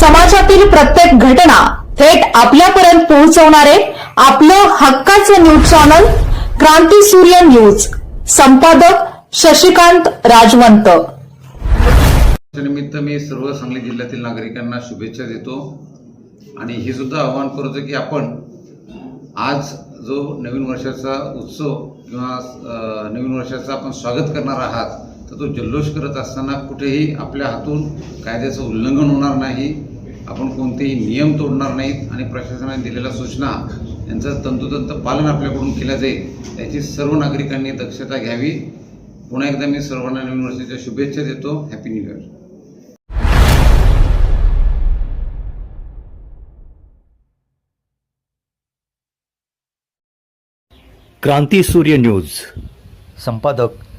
समाजातील प्रत्येक घटना थेट आपल्यापर्यंत पोहोचवणारे आपलं हक्काचं न्यूज चॅनल क्रांती सूर्य न्यूज. संपादक शशिकांत राजवंत. निमित्त मी सर्व सांगली जिल्ह्यातील नागरिकांना शुभेच्छा देतो. आणि हे सुद्धा आवाहन करतो की आपण आज जो नवीन वर्षाचा उत्सव किंवा नवीन वर्षाचं आपण स्वागत करणार आहात तर तो जल्लोष करत असताना कुठेही आपल्या हातून कायद्याचं उल्लंघन होणार नाही. आपण कोणतेही नियम तोडणार नाहीत आणि प्रशासनाने दिलेल्या सूचना यांचं तंतोतंत पालन आपल्याकडून केलं जाईल. याची सर्व नागरिकांनी दक्षता घ्यावी. पुन्हा एकदा मी सर्वांना नवीन वर्षाच्या शुभेच्छा देतो. हॅपी न्यू इयर क्रांती सूर्य न्यूज. संपादक